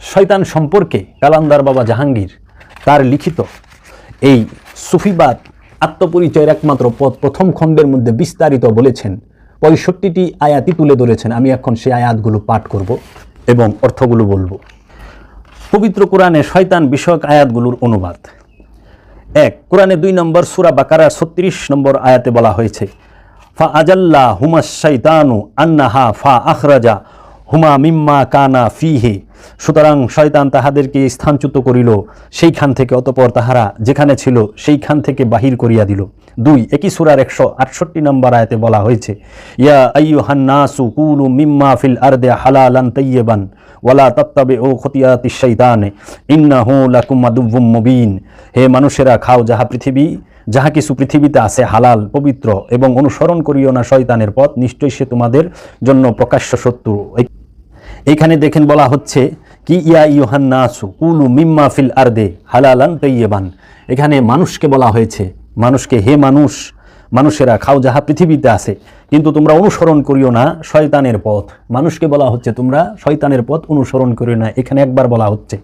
শয়তান সম্পর্কে কালান্দার বাবা জাহাঙ্গীর তার লিখিত এই সুফিবাদ আত্মপরিচয়ের একমাত্র পথ প্রথম খণ্ডের মধ্যে বিস্তারিত বলেছেন। পঁয়ষট্টিটি আয়াতই তুলে ধরেছেন। আমি এখন সেই আয়াতগুলো পাঠ করব এবং অর্থগুলো বলব। পবিত্র কোরআনে শয়তান বিষয়ক আয়াতগুলোর অনুবাদ। এক, কোরআনে দুই নম্বর সুরা বাকারার ছত্রিশ নম্বর আয়াতে বলা হয়েছে, ফা আজাল্লা হুমা শৈতানু আন্নাহা ফা আখরাজা হুমা মিম্মা কানা ফিহে। সুতরাং শয়তান তাহাদেরকে স্থানচ্যুত করিল, সেইখান থেকে অতপর তাহারা যেখানে ছিল সেইখান থেকে বাহির করিয়া দিল। দুই, একই সুরার একশো আটষট্টি নম্বর আয়াতে বলা হয়েছে, ইয়া আইয়ুহান্নাসু কুলু মিম্মা ফিল আরদে হালালান তৈয়বান ওয়ালা তত্তাবে ও খতিয়াতি শৈতানে ইন্নাহু লাকুম আদুব্বুম মুবিন। হে মানুষেরা, খাও যাহা পৃথিবী যাহা কিছু পৃথিবীতে আছে হালাল, পবিত্র এবং অনুসরণ করিও না শয়তানের পথ, নিশ্চয়ই সে তোমাদের জন্য প্রকাশ্য শত্রু। এই- এইখানে দেখেন বলা হচ্ছে কি, ইয়া ইউহান্নাসু কুলু মিম্মা ফিল আরদে হালালান তৈয়বান এখানে মানুষকে বলা হয়েছে, মানুষকে হে মানুষ, মানুষেরা খাও যাহা পৃথিবীতে আছে, কিন্তু তোমরা অনুসরণ করিও না শয়তানের পথ। মানুষকে বলা হচ্ছে তোমরা শয়তানের পথ অনুসরণ করিও না। এখানে একবার বলা হচ্ছে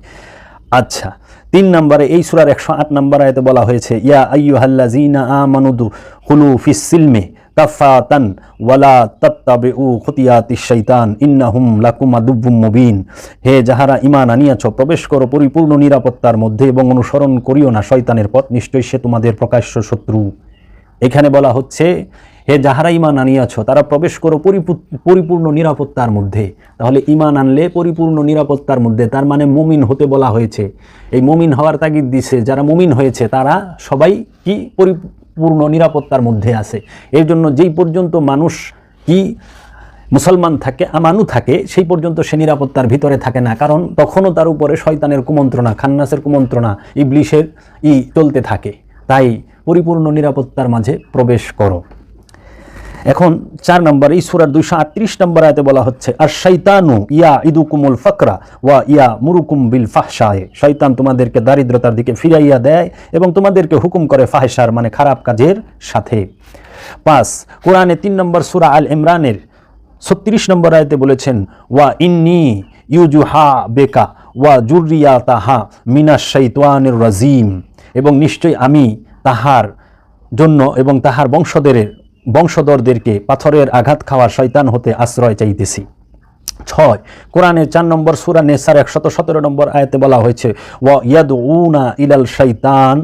আচ্ছা তিন নম্বরে এই সুরার একশো আট নম্বর আয়তে বলা হয়েছে, ইয়া আইয়ু হাল্লা জিনা আমানুদু হুলু ফিসিলমে কাফাতান ওয়ালা তত্তাবে উ খতিয়াতি শৈতান ইন্নাহুম লাকুমা দুব্বুম মুবিন। হে যাহারা ইমান আনিয়াছ, প্রবেশ করো পরিপূর্ণ নিরাপত্তার মধ্যে এবং অনুসরণ করিও না, শয়তানের পথ নিশ্চয়ই সে তোমাদের প্রকাশ্য শত্রু। এখানে বলা হচ্ছে, হে যাহারা ইমান আনিয়াছ, তারা প্রবেশ করো পরিপূর্ণ নিরাপত্তার মধ্যে। তাহলে ইমান আনলে পরিপূর্ণ নিরাপত্তার মধ্যে, তার মানে মুমিন হতে বলা হয়েছে। এই মুমিন হওয়ার তাগিদ দিছে, যারা মুমিন হয়েছে, তারা সবাই কি পরিপূর্ণ নিরাপত্তার মধ্যে আছে? এর জন্য যেই পর্যন্ত মানুষ কি মুসলমান থাকে, আমানু থাকে, সেই পর্যন্ত সে নিরাপত্তার ভিতরে থাকে না। কারণ তখনও তার উপরে শয়তানের কুমন্ত্রণা, খান্নাসের কুমন্ত্রণা, ইবলিশের ই চলতে থাকে। তাই পরিপূর্ণ নিরাপত্তার মাঝে প্রবেশ করো। এখন চার নম্বর, এই দুইশো আটত্রিশ নম্বর আয়তে বলা হচ্ছে আর শৈতানু ইয়া ইদুকুমুল ফকরা ওয়া ইয়া মুরুকুম বিল ফাহশায়। শয়তান তোমাদেরকে দারিদ্রতার দিকে ফিরাইয়া দেয় এবং তোমাদেরকে হুকুম করে ফাহেসার মানে খারাপ কাজের সাথে। পাঁচ, কোরআনে তিন নম্বর সুরা আল ইমরানের ছত্রিশ নম্বর আয়তে বলেছেন, ওয়া ইন্নি ইউজুহা বেকা ওয়া জুরিয়া তাহা মিনা শৈতানির রাজিম। এবং নিশ্চয়ই আমি তাহার জন্য এবং তাহার বংশধরের বংশধরদেরকে পাথরের আঘাত খাওয়ার শয়তান হতে আশ্রয় চাইতেছি। ছয় কোরআনের চার নম্বর সুরা নেসার একশত সতেরো নম্বর আয়তে বলা হয়েছে, ওয়া ইয়াদ উনা ইলাল শৈতান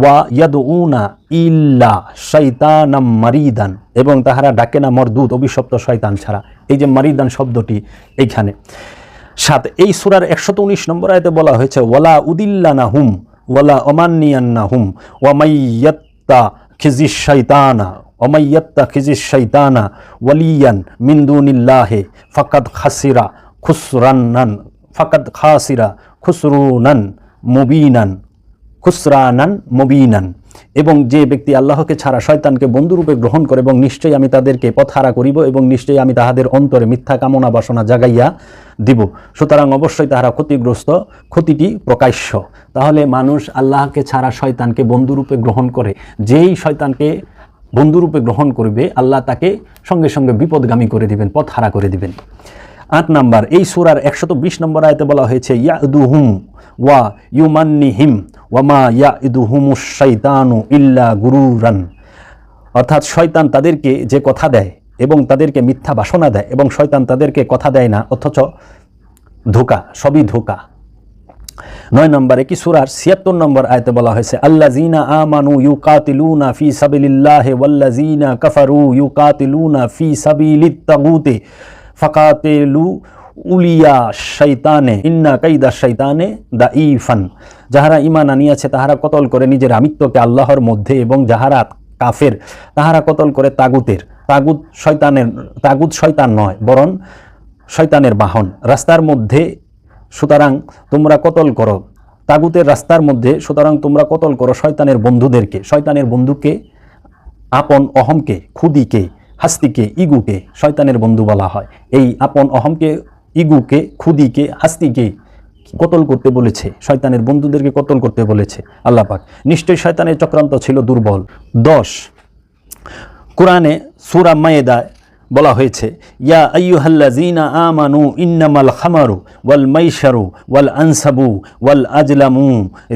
ওয়া ইয়াদ উনা ইল্লা শৈতানাম মারিদান। এবং তাহারা ডাকে না, মরদুত, অভিশপ্ত শয়তান ছাড়া। এই যে মারিদান শব্দটি এইখানে। সাত, এই সুরার একশত উনিশ নম্বর আয়তে বলা হয়েছে, ওয়ালা উদিল্লা না হুম ওয়ালা অমান্নিয়ান্না হুম ওয়ামাইয়াত্তা খিজিস শৈতানা ওমাইয়াত্তা খিজিস শৈতানা ওয়ালিয়ান মিন্দুনিল্লাহে ফাকাদ খাসিরা খুসরান্নান ফাকাদ খাসিরা খুসরুনান মুবিনান খুসরানান মুবিনান এবং যে ব্যক্তি আল্লাহকে ছাড়া শয়তানকে বন্ধুরূপে গ্রহণ করে এবং নিশ্চয়ই আমি তাদেরকে পথহারা করিব এবং নিশ্চয়ই আমি তাহাদের অন্তরে মিথ্যা কামনা বাসনা জাগাইয়া দিব। সুতরাং অবশ্যই তাহারা ক্ষতিগ্রস্ত, ক্ষতিটি প্রকাশ্য। তাহলে মানুষ আল্লাহকে ছাড়া শয়তানকে বন্ধুরূপে গ্রহণ করে। যেই শয়তানকে বন্ধুরূপে গ্রহণ করবে, আল্লাহ তাকে সঙ্গে সঙ্গে বিপদগামী করে দিবেন, পথহারা করে দিবেন। আট নাম্বার, এই সুরার একশত বিশ নম্বর আয়তে বলা হয়েছে, ইয়াদুহুম ওয়া ইউমান্নিহিম ওয়ামা ইয়া ইয়াদুহুমুস শৈতানু ইল্লা গুরুরান। অর্থাৎ শয়তান তাদেরকে যে কথা দেয় এবং তাদেরকে মিথ্যা বাসনা দেয় এবং শয়তান তাদেরকে কথা দেয় না, অথচ ধোকা, সবই ধোকা। নয় নম্বরে কি সুরার ছিয়াত্তর নম্বর আয়তে বলা হয়েছে আল্লা জিনা আমানু ইউ কাতিলুনা ফি সাবিলিল্লাহে ওয়াল্লা জিনা কাফারু ইউ কাতিলুনা ফি সাবিলিত তাগুতে। ফাকাতেলু উলিয়া শৈতানে ইন্না কাইদা শৈতানে দা ইফান যাহারা ইমান আনিয়াছে, তাহারা কতল করে নিজের আমিত্বকে আল্লাহর মধ্যে এবং যাহারা কাফের, তাহারা কতল করে তাগুতের। তাগুত শয়তানের, তাগুত শয়তান নয়, বরং শয়তানের বাহন। রাস্তার মধ্যে সুতরাং তোমরা কতল করো, তাগুতের রাস্তার মধ্যে সুতরাং তোমরা কতল করো শয়তানের বন্ধুদেরকে। শয়তানের বন্ধুকে, আপন অহমকে, খুদিকে। হাস্তিকে, ইগুকে শয়তানের বন্ধু বলা হয়। এই আপন অহমকে ইগুকে খুদিকে হাস্তিকে কতল করতে বলেছে, শয়তানের বন্ধুদেরকে কতল করতে বলেছে, আল্লাহ পাক। নিশ্চয়ই শয়তানের চক্রান্ত ছিল দুর্বল। দশ, কোরআনে সুরা মায়েদা বলা হয়েছে, ইয়া আইয়ুহাল্লাযীনা আমানু ইন্নামাল খামারু ওয়াল মাইশারু ওয়াল আনসাবু ওয়াল আজলামু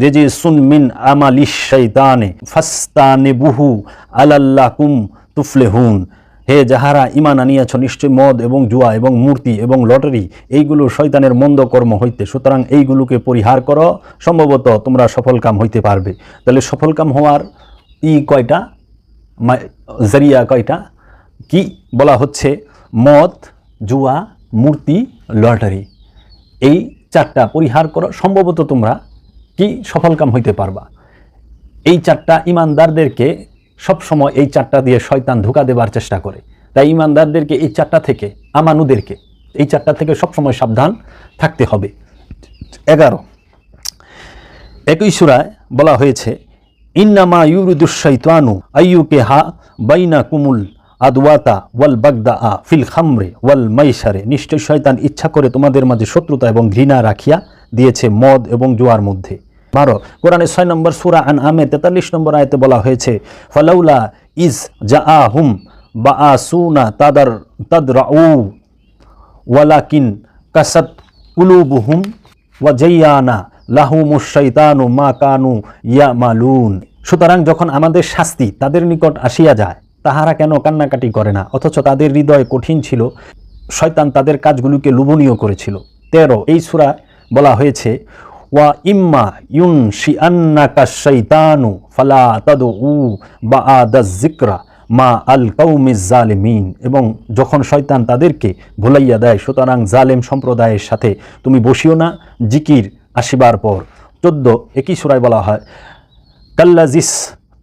রিজিসুন মিন আমালিশ শাইতানে ফাস্তানিবুহু আলাল্লাকুম তুফলিহুন। হে যাহারা ইমান আনিয়াছ, নিশ্চয় মদ এবং জুয়া এবং মূর্তি এবং লটারি, এইগুলো শয়তানের মন্দ কর্ম হইতে। সুতরাং এইগুলোকে পরিহার করো, সম্ভবত তোমরা সফলকাম হইতে পারবে। তাহলে সফলকাম হওয়ার ই কয়টা? জরিয়া কয়টা? কি বলা হচ্ছে? মদ, জুয়া, মূর্তি, লটারি। এই চারটা পরিহার করো, সম্ভবত তোমরা কি সফলকাম হইতে পারবা। এই চারটা ইমানদারদেরকে সবসময় এই চারটা দিয়ে শয়তান ধোকা দেবার চেষ্টা করে। তাই ইমানদারদেরকে এই চারটা থেকে, আমানুদেরকে, এই চারটা থেকে সবসময় সাবধান থাকতে হবে। এগারো। একই সুরায় বলা হয়েছে, ইন্নামা ইউরুদুশাইতানু আইয়ুকে হা বাইনা কুমুল আদওয়াতা ওয়াল বাগদা আ ফিল খামরে ওয়াল মাইসারে নিশ্চয় শয়তান ইচ্ছা করে তোমাদের মাঝে শত্রুতা এবং ঘৃণা রাখিয়া দিয়েছে মদ এবং জোয়ার মধ্যে। বারো। কোরআনে ছয় নম্বর সুরা আন আমে তেতাল্লিশ নম্বর আয়তে বলা হয়েছে, ফলাউলা ইজ জা আ হুম বা আ সুনা তাদার, তাদরাউ, ওয়ালাকিন কাসাত কুলুবুহুম ওয়া জাইয়ানা লাহুমুশ শাইতানু মা কানু ইয়ামালুন। সুতরাং যখন আমাদের শাস্তি তাদের নিকট আসিয়া যায়, তাহারা কেন কান্নাকাটি করে না? অথচ তাদের হৃদয় কঠিন ছিল, শয়তান তাদের কাজগুলিকে লোভনীয় করেছিল। তেরো, এই সুরা বলা হয়েছে ওয়া ইম্মা ইউন শৈতানু ফালা উ বা মা আল এবং যখন শয়তান তাদেরকে ভুলাইয়া দেয়, সুতরাং জালেম সম্প্রদায়ের সাথে তুমি বসিও না, জিকির আসিবার পর। চোদ্দ, একই সুরায় বলা হয়, কাল্লাজিস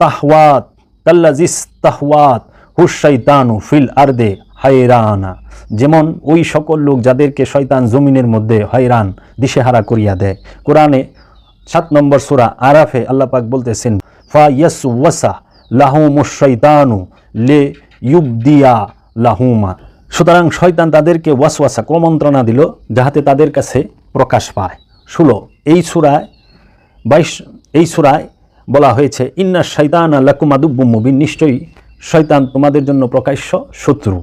তাহওয়াত কাল্লাজিস তাহওয়াত হুশাইতানু ফিল আর্দে হায়রানা। যেমন ওই সকল লোক যাদেরকে শয়তান জমিনের মধ্যে হয়রান দিশেহারা করিয়া দেয়। কোরআনে সাত নম্বর সুরা আরাফে আল্লাহ পাক বলতেছেন, ফা ইয়াস ওয়াসা লাহুমুশাইতানু লে ইউবদিয়া লাহুমা। সুতরাং শয়তান তাদেরকে ওয়াসওয়াসা ক্রমন্ত্রণা দিল যাহাতে তাদের কাছে প্রকাশ পায়। ষোলো, এই সুরায় বাইশ, এই সুরায় বলা হয়েছে, ইন্না শৈতান লাকুমাদুব্বু মুবিন। নিশ্চয়ই শয়তান তোমাদের জন্য প্রকাশ্য শত্রু।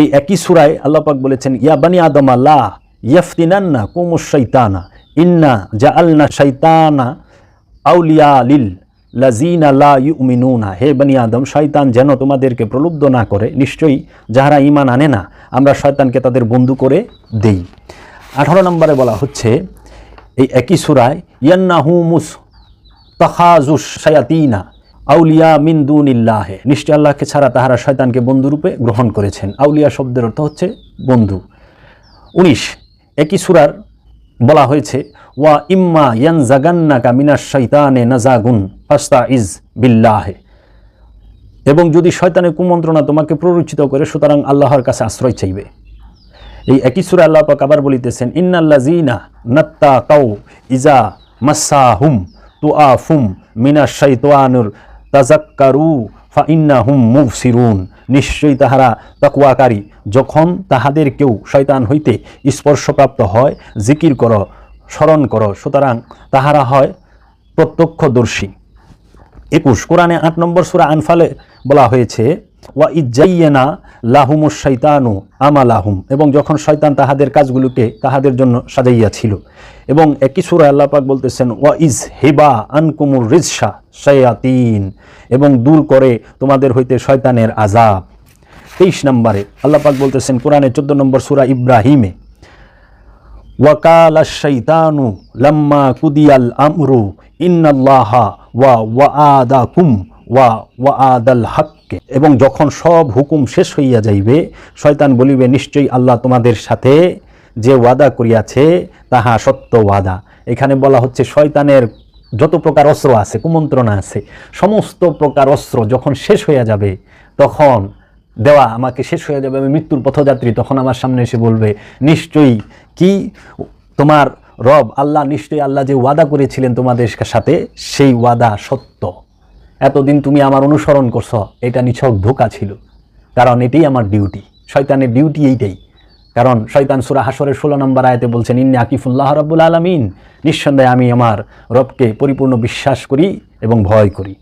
এই একই সুরায় আল্লাপাক বলেছেন, ইয়া বানি আদম আল্লাহ ইয়াফতিনান্না কুমুস শৈতানা ইন্না জা আলনা শৈতানা আউলিয়া লিল লাজিনা লা ইউমিনুনা। হে বানি আদম, শয়তান যেন তোমাদেরকে প্রলুব্ধ না করে, নিশ্চয়ই যাহারা ইমান আনে না, আমরা শয়তানকে তাদের বন্ধু করে দেই। আঠারো নম্বরে বলা হচ্ছে, এই একই সুরায়, ইয়ান্নাহুমুস তখাজুস শায়াতিনা আউলিয়া মিন দুনিল্লাহে। নিশ্চয় আল্লাহকে ছাড়া তাহারা শয়তানকে বন্ধুরূপে গ্রহণ করেছেন। আউলিয়া শব্দের অর্থ হচ্ছে বন্ধু। উনিশ, একই সুরার বলা হয়েছে, ওয়া ইম্মা ইয়ান জাগান্নাকা মিনাস শৈতানে নাজাগুন ফাস্তা ইজ বিল্লাহে। এবং যদি শয়তানের কুমন্ত্রণা তোমাকে প্ররোচিত করে, সুতরাং আল্লাহর কাছে আশ্রয় চাইবে। এই একই সুরা আল্লাহ পাক আবার বলিতেছেন ইন্নাল্লাজিনা নাত্তা কাউ ইজা মাসাহুম তুআফুম মিনা শাইতানুর তাজাক্কারু ফা ইন্নাহুম মুবসিরুন। নিশ্চয়ই তাহারা তাকুয়াকারী যখন তাহাদের কেউ শয়তান হইতে স্পর্শপ্রাপ্ত হয়, জিকির কর, স্মরণ কর, সুতরাং তাহারা হয় প্রত্যক্ষদর্শী। একুশ, কোরআনে আট নম্বর সুরা আনফালে বলা হয়েছে ওয়া ইজ্জাইয়েনা লাহুমুস শৈতানু আমালাহুম। এবং যখন শয়তান তাহাদের কাজগুলোকে তাহাদের জন্য সাজাইয়াছিল এবং একই সুরা আল্লাহ পাক বলতেছেন, ওয়া ইজ হেবা আনকুমুর রিজসা শয়াতিন। এবং দূর করে তোমাদের হইতে শয়তানের আজাব তেইশ নম্বরে আল্লাহ পাক বলতেছেন কোরআনে চোদ্দ নম্বর সুরা ইব্রাহিমে ওয়াকাল শৈতানু লাম্মা কুদিয়াল আমরু ইন্নাল্লাহা ওয়া ওয়াদাকুম ওয়া ওয়াদাল হককে। এবং যখন সব হুকুম শেষ হইয়া যাইবে, শয়তান বলিবে, নিশ্চয়ই আল্লাহ তোমাদের সাথে যে ওয়াদা করিয়াছে, তাহা সত্য ওয়াদা। এখানে বলা হচ্ছে, শয়তানের যত প্রকার অস্ত্র আছে, কুমন্ত্রণা আছে, সমস্ত প্রকার অস্ত্র যখন শেষ হইয়া যাবে, তখন দেওয়া আমাকে শেষ হয়ে যাবে, আমি মৃত্যুর পথযাত্রী। তখন আমার সামনে এসে বলবে, নিশ্চয়ই কি তোমার রব, আল্লাহ নিশ্চয়ই আল্লাহ যে ওয়াদা করেছিলেন তোমাদের সাথে, সেই ওয়াদা সত্য। এতদিন তুমি আমার অনুসরণ করছ, এটা নিছক ধোকা ছিল। কারণ এটাই আমার ডিউটি শয়তানের ডিউটি এইটাই। কারণ শয়তান সুরা হাসরের ষোলো নম্বর আয়তে বলছেন, ইন্নি আকিফুল্লাহ রব্বুল আলমিন। নিঃসন্দেহে আমি আমার রবকে পরিপূর্ণ বিশ্বাস করি এবং ভয় করি।